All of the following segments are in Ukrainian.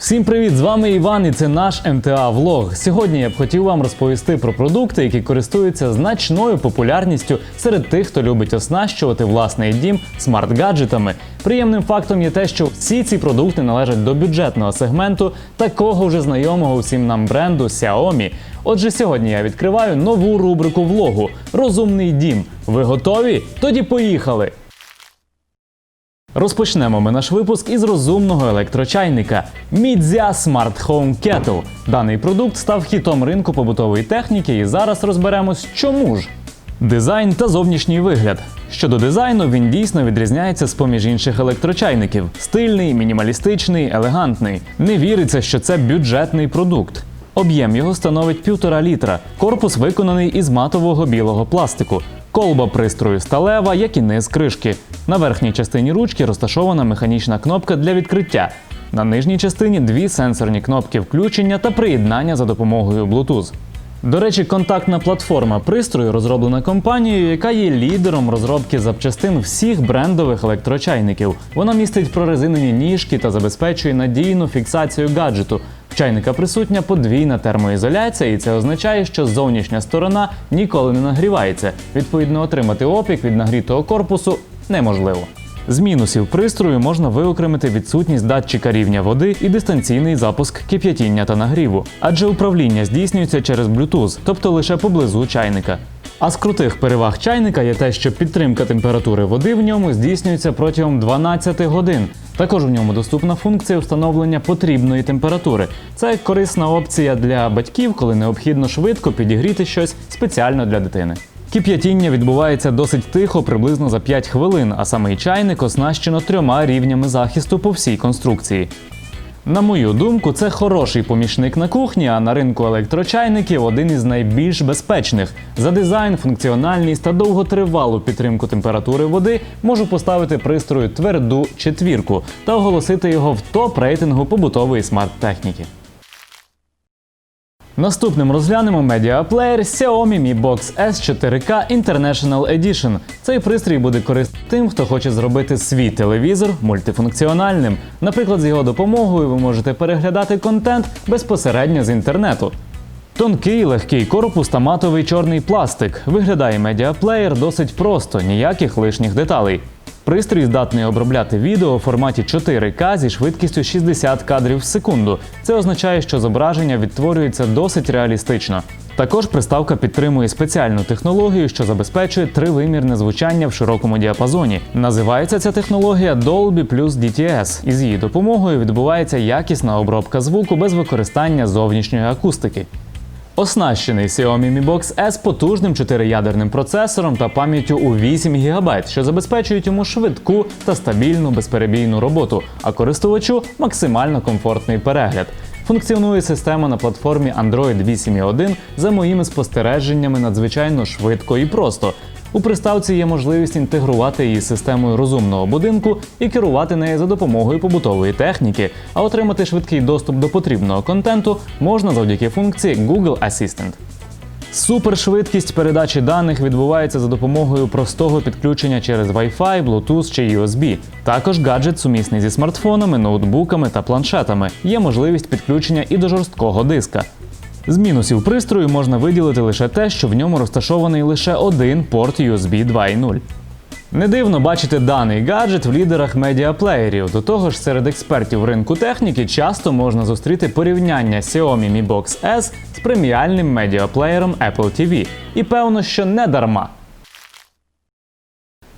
Всім привіт! З вами Іван і це наш МТА Влог. Сьогодні я б хотів вам розповісти про продукти, які користуються значною популярністю серед тих, хто любить оснащувати власний дім смарт-гаджетами. Приємним фактом є те, що всі ці продукти належать до бюджетного сегменту такого вже знайомого всім нам бренду Xiaomi. Отже, сьогодні я відкриваю нову рубрику влогу Розумний дім. Ви готові? Тоді поїхали! Розпочнемо ми наш випуск із розумного електрочайника Midea Smart Home Kettle. Даний продукт став хітом ринку побутової техніки, і зараз розберемось, чому ж. Дизайн та зовнішній вигляд. Щодо дизайну, він дійсно відрізняється з поміж інших електрочайників: стильний, мінімалістичний, елегантний. Не віриться, що це бюджетний продукт. Об'єм його становить півтора літра. Корпус виконаний із матового білого пластику. Колба пристрою сталева, як і низ кришки. На верхній частині ручки розташована механічна кнопка для відкриття. На нижній частині дві сенсорні кнопки включення та приєднання за допомогою Bluetooth. До речі, контактна платформа пристрою розроблена компанією, яка є лідером розробки запчастин всіх брендових електрочайників. Вона містить прорезинені ніжки та забезпечує надійну фіксацію гаджету. В чайника присутня подвійна термоізоляція, і це означає, що зовнішня сторона ніколи не нагрівається. Відповідно, отримати опік від нагрітого корпусу неможливо. З мінусів пристрою можна виокремити відсутність датчика рівня води і дистанційний запуск кип'ятіння та нагріву, адже управління здійснюється через Bluetooth, тобто лише поблизу чайника. А з крутих переваг чайника є те, що підтримка температури води в ньому здійснюється протягом 12 годин. Також в ньому доступна функція встановлення потрібної температури. Це корисна опція для батьків, коли необхідно швидко підігріти щось спеціально для дитини. Кип'ятіння відбувається досить тихо, приблизно за 5 хвилин, а самий чайник оснащено трьома рівнями захисту по всій конструкції. На мою думку, це хороший помічник на кухні, а на ринку електрочайників один із найбільш безпечних. За дизайн, функціональність та довготривалу підтримку температури води можу поставити пристрою тверду четвірку та оголосити його в топ рейтингу побутової смарт-техніки. Наступним розглянемо медіаплеєр Xiaomi Mi Box S 4K International Edition. Цей пристрій буде корисний тим, хто хоче зробити свій телевізор мультифункціональним. Наприклад, з його допомогою ви можете переглядати контент безпосередньо з інтернету. Тонкий легкий корпус та матовий чорний пластик. Виглядає медіаплеєр досить просто, ніяких лишніх деталей. Пристрій здатний обробляти відео у форматі 4К зі швидкістю 60 кадрів в секунду. Це означає, що зображення відтворюється досить реалістично. Також приставка підтримує спеціальну технологію, що забезпечує тривимірне звучання в широкому діапазоні. Називається ця технологія Dolby Plus DTS, і з її допомогою відбувається якісна обробка звуку без використання зовнішньої акустики. Оснащений Xiaomi Mi Box S потужним 4-ядерним процесором та пам'яттю у 8 ГБ, що забезпечують йому швидку та стабільну безперебійну роботу, а користувачу максимально комфортний перегляд. Функціонує система на платформі Android 8.1 за моїми спостереженнями надзвичайно швидко і просто. У приставці є можливість інтегрувати її з системою розумного будинку і керувати нею за допомогою побутової техніки, а отримати швидкий доступ до потрібного контенту можна завдяки функції Google Assistant. Супершвидкість передачі даних відбувається за допомогою простого підключення через Wi-Fi, Bluetooth чи USB. Також гаджет сумісний зі смартфонами, ноутбуками та планшетами. Є можливість підключення і до жорсткого диска. З мінусів пристрою можна виділити лише те, що в ньому розташований лише один порт USB 2.0. Не дивно бачити даний гаджет в лідерах медіаплеєрів. До того ж, серед експертів ринку техніки часто можна зустріти порівняння Xiaomi Mi Box S з преміальним медіаплеєром Apple TV. І певно, що не дарма.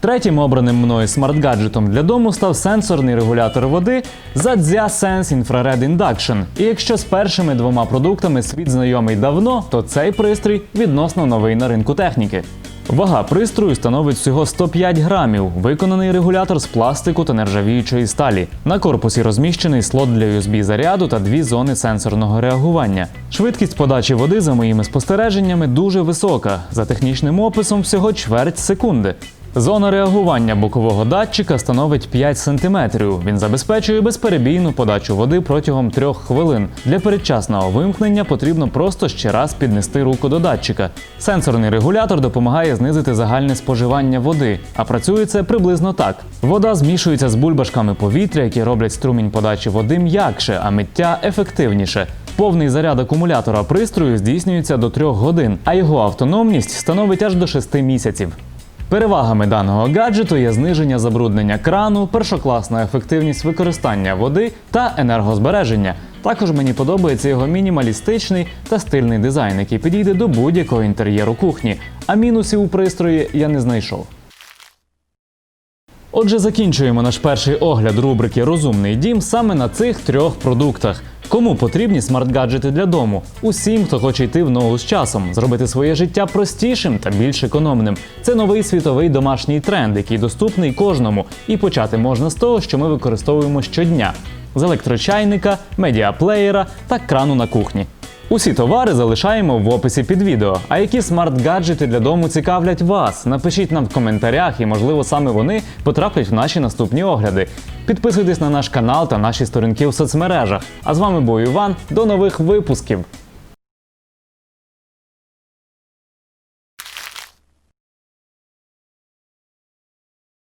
Третім обраним мною смарт-гаджетом для дому став сенсорний регулятор води Zadzia Sense Infrared Induction. І якщо з першими двома продуктами світ знайомий давно, то цей пристрій відносно новий на ринку техніки. Вага пристрою становить всього 105 грамів. Виконаний регулятор з пластику та нержавіючої сталі. На корпусі розміщений слот для USB заряду та дві зони сенсорного реагування. Швидкість подачі води, за моїми спостереженнями, дуже висока. За технічним описом всього чверть секунди. Зона реагування бокового датчика становить 5 см. Він забезпечує безперебійну подачу води протягом 3 хвилин. Для передчасного вимкнення потрібно просто ще раз піднести руку до датчика. Сенсорний регулятор допомагає знизити загальне споживання води, а працює це приблизно так: вода змішується з бульбашками повітря, які роблять струмінь подачі води м'якше, а миття ефективніше. Повний заряд акумулятора пристрою здійснюється до 3 годин, а його автономність становить аж до 6 місяців. Перевагами даного гаджету є зниження забруднення крану, першокласна ефективність використання води та енергозбереження. Також мені подобається його мінімалістичний та стильний дизайн, який підійде до будь-якого інтер'єру кухні. А мінусів у пристрої я не знайшов. Отже, закінчуємо наш перший огляд рубрики Розумний дім саме на цих трьох продуктах. Кому потрібні смарт-гаджети для дому? Усім, хто хоче йти в ногу з часом, зробити своє життя простішим та більш економним. Це новий світовий домашній тренд, який доступний кожному. І почати можна з того, що ми використовуємо щодня: з електрочайника, медіаплеєра та крану на кухні. Усі товари залишаємо в описі під відео. А які смарт-гаджети для дому цікавлять вас? Напишіть нам в коментарях, і можливо саме вони потраплять в наші наступні огляди. Підписуйтесь на наш канал та наші сторінки в соцмережах. А з вами був Іван. До нових випусків!